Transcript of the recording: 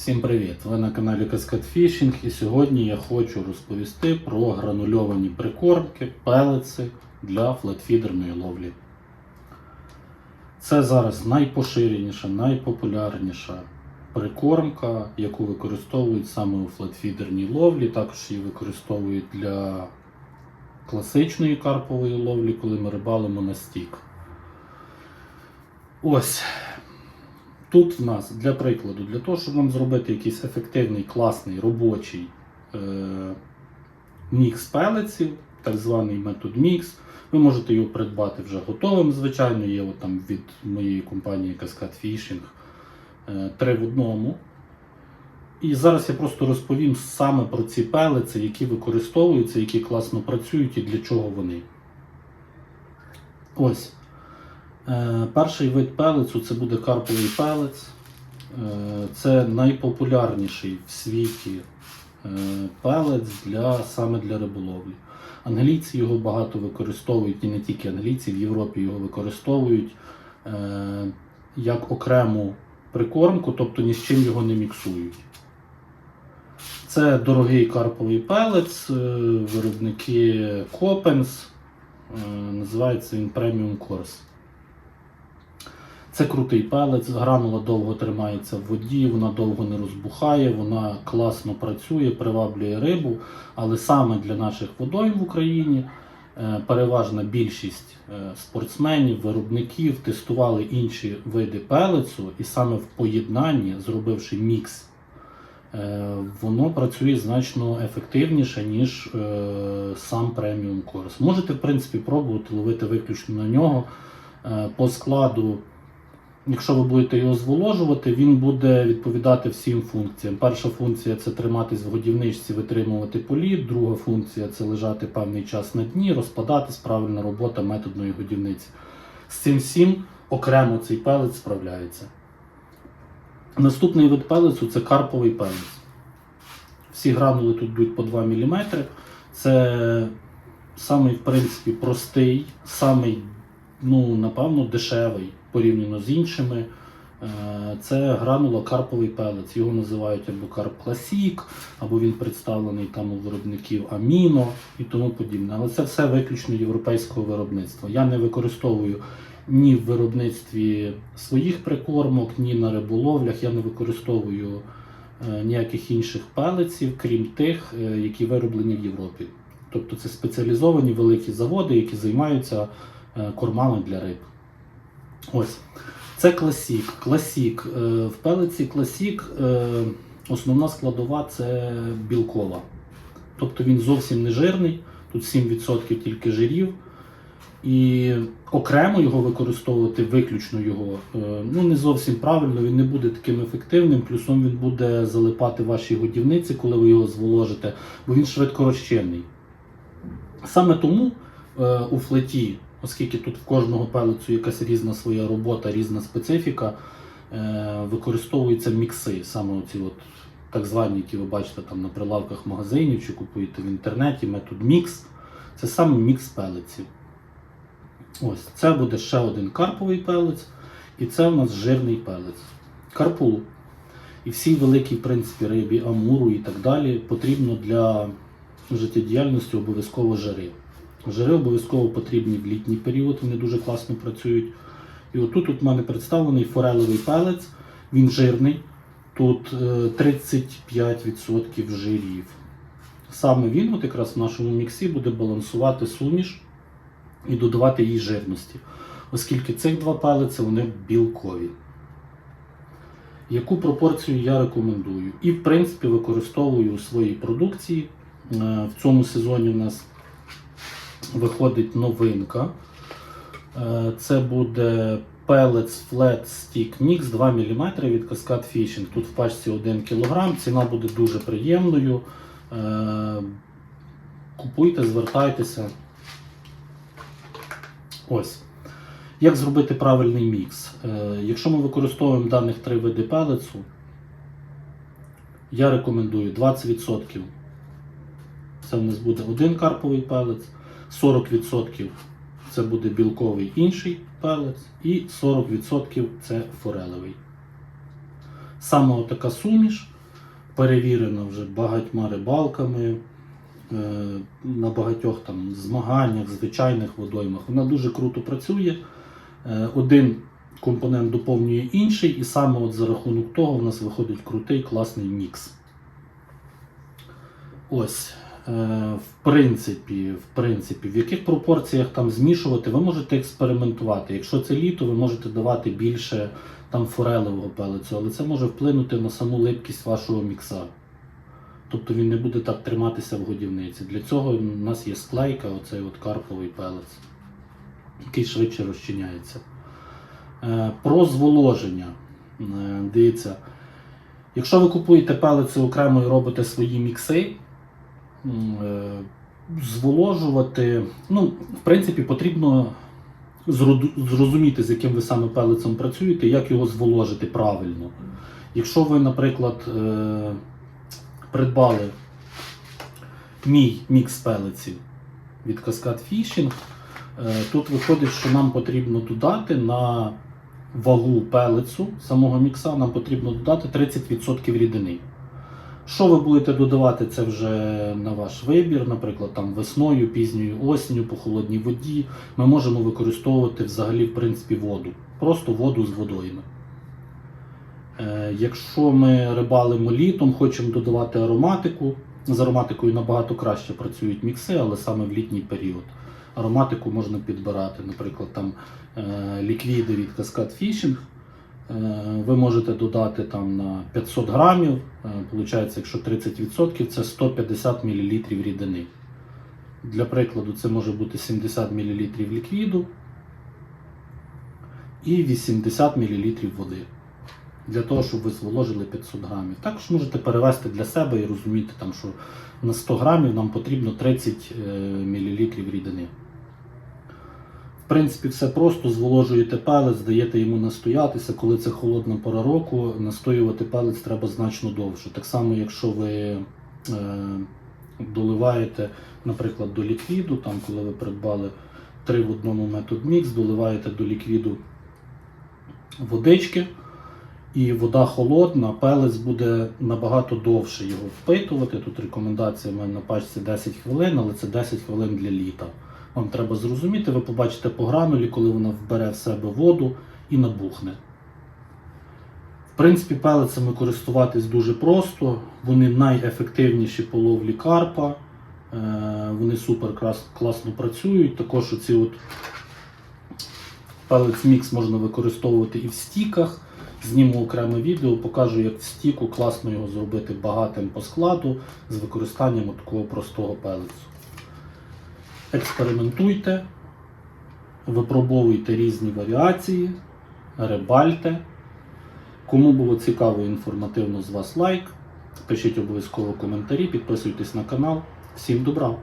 Всім привіт! Ви на каналі Cascade Fishing і сьогодні я хочу розповісти про гранульовані прикормки, пелеці для флетфідерної ловлі. Це зараз найпоширеніша, найпопулярніша прикормка, яку використовують саме у флетфідерній ловлі. Також її використовують для класичної карпової ловлі, коли ми рибалимо на стік. Ось. Тут в нас для прикладу, для того, щоб вам зробити якийсь ефективний, класний робочий е, мікс пелеців, так званий метод мікс, ви можете його придбати вже готовим, звичайно, є от там від моєї компанії Cascade Fishing е, три в одному. І зараз я просто розповім саме про ці пелеці, які використовуються, які класно працюють і для чого вони. Ось. Е, Перший вид пелецу це буде карповий пелець. Е, Це найпопулярніший в світі е, пелець для, саме для риболовлі. Англійці його багато використовують, і не тільки англійці, в Європі його використовують як окрему прикормку, тобто ні з чим його не міксують. Це дорогий карповий пелець, виробники е, називається він Premium Course. Це крутий пелець, гранула довго тримається в воді, вона довго не розбухає, вона класно працює, приваблює рибу. Але саме для наших водойм в Україні е, переважна більшість е, спортсменів, виробників тестували інші види пелецу, і саме в поєднанні, зробивши мікс, е, воно працює значно ефективніше, ніж сам преміум корс. Можете, в принципі, пробувати ловити виключно на нього по складу. Якщо ви будете його зволожувати, він буде відповідати всім функціям. Перша функція це триматись в годівничці, витримувати політ. Друга функція це лежати певний час на дні, розпадатись, правильна робота методної годівниці. З цим всім окремо цей пелець справляється. Наступний вид пелецу це карповий пелець. Всі гранули тут йдуть по 2 мм. Це самий, в принципі, простий, самий, ну, напевно, дешевий порівняно з іншими. Е, Це гранула карповий пелець. Його називають або карп класік, або він представлений там у виробників Аміно і тому подібне. Але це все виключно європейського виробництва. Я не використовую ні в виробництві своїх прикормок, ні на риболовлях. Я не використовую е, ніяких інших пелеців, крім тих, е, які вироблені в Європі. Тобто це спеціалізовані великі заводи, які займаються кормами для риб. Ось. Це класік. Класік. Е, В пелиці класік е, основна складова це білкова. Тобто він зовсім не жирний, тут 7% тільки жирів. І окремо його використовувати, виключно його, е, ну не зовсім правильно, він не буде таким ефективним, плюсом він буде залипати вашій годівниці, коли ви його зволожите, бо він швидко розчинний. Саме тому е, у флеті, оскільки тут в кожного пелецю якась різна своя робота, різна специфіка, е, використовуються мікси, саме оці от так звані, які ви бачите там на прилавках магазинів чи купуєте в інтернеті, метод мікс. Це саме мікс пелеців. Ось, це буде ще один карповий пелець, і це у нас жирний пелець. Карпу і всій великій в принципі, рибі, амуру і так далі потрібно для життєдіяльності обов'язково жири. Жири обов'язково потрібні в літній період, вони дуже класно працюють. І отут от в мене представлений форелевий пелець, він жирний, тут е, 35% жирів. Саме він от якраз в нашому міксі буде балансувати суміш і додавати їй жирності, оскільки цих два пелеці вони білкові. Яку пропорцію я рекомендую? І, в принципі, використовую у своїй продукції. Е, В цьому сезоні у нас виходить новинка. Е, Це буде Pellets Flat Stick Mix 2 мм від Cascade Fishing. Тут в пачці 1 кг, ціна буде дуже приємною. Е, Купуйте, звертайтеся. Ось. Як зробити правильний мікс? Е, Якщо ми використовуємо даних три види пелецу, я рекомендую 20%. Це в нас буде один карповий пелець, 40% це буде білковий інший пелець, і 40% це форелевий. Саме така суміш, перевірена вже багатьма рибалками, е, на багатьох там змаганнях, звичайних водоймах. Вона дуже круто працює. Е, Один компонент доповнює інший, і саме от за рахунок того в нас виходить крутий класний мікс. Ось. Е, В принципі, в принципі, в яких пропорціях там змішувати, ви можете експериментувати. Якщо це літо, ви можете давати більше там форелевого пелецю, але це може вплинути на саму липкість вашого мікса. Тобто він не буде так триматися в годівниці. Для цього у нас є склейка, оцей от карповий пелець, який швидше розчиняється. Е, Про зволоження. Е, Дивіться, якщо ви купуєте пелеці окремо і робите свої мікси, зволожувати, ну, в принципі, потрібно зрозуміти, з яким ви саме пелецем працюєте, як його зволожити правильно. Якщо ви, наприклад, е, придбали мій мікс пелеців від Cascade Fishing, е, тут виходить, що нам потрібно додати на вагу пелецу самого мікса, нам потрібно додати 30% рідини. Що ви будете додавати, це вже на ваш вибір, наприклад, там весною, пізньою осінню, по холодній воді. Ми можемо використовувати взагалі в принципі воду. Просто воду з водойми. Е, Якщо ми рибалимо літом, хочемо додавати ароматику. З ароматикою набагато краще працюють мікси, але саме в літній період. Ароматику можна підбирати, наприклад, там е, ліквіди від Cascade Fishing. Е, Ви можете додати там на 500 грамів, е, получається, якщо 30%, це 150 мл рідини. Для прикладу, це може бути 70 мл ліквіду і 80 мл води. Для того, щоб ви зволожили 500 грамів. Також можете перевести для себе і розуміти, там, що на 100 грамів нам потрібно 30 мл рідини. Принципі, все просто зволожуєте пелець, даєте йому настоятися. Коли це холодна пора року, настоювати пелець треба значно довше. Так само, якщо ви е, доливаєте, наприклад, до ліквіду, там, коли ви придбали 3 в одному метод мікс, доливаєте до ліквіду водички, і вода холодна, пелець буде набагато довше його впитувати. Тут рекомендація в мене на пачці 10 хвилин, але це 10 хвилин для літа. Вам треба зрозуміти, ви побачите по гранулі, коли вона вбере в себе воду і набухне. В принципі, пелецями користуватись дуже просто. Вони найефективніші по ловлі карпа. Е, Вони супер класно працюють. Також оці от пелець мікс можна використовувати і в стіках. Зніму окреме відео, покажу, як в стіку класно його зробити багатим по складу з використанням такого простого пелецю. Експериментуйте, випробовуйте різні варіації, рибальте. Кому було цікаво і інформативно з вас лайк, пишіть обов'язково коментарі, підписуйтесь на канал. Всім добра!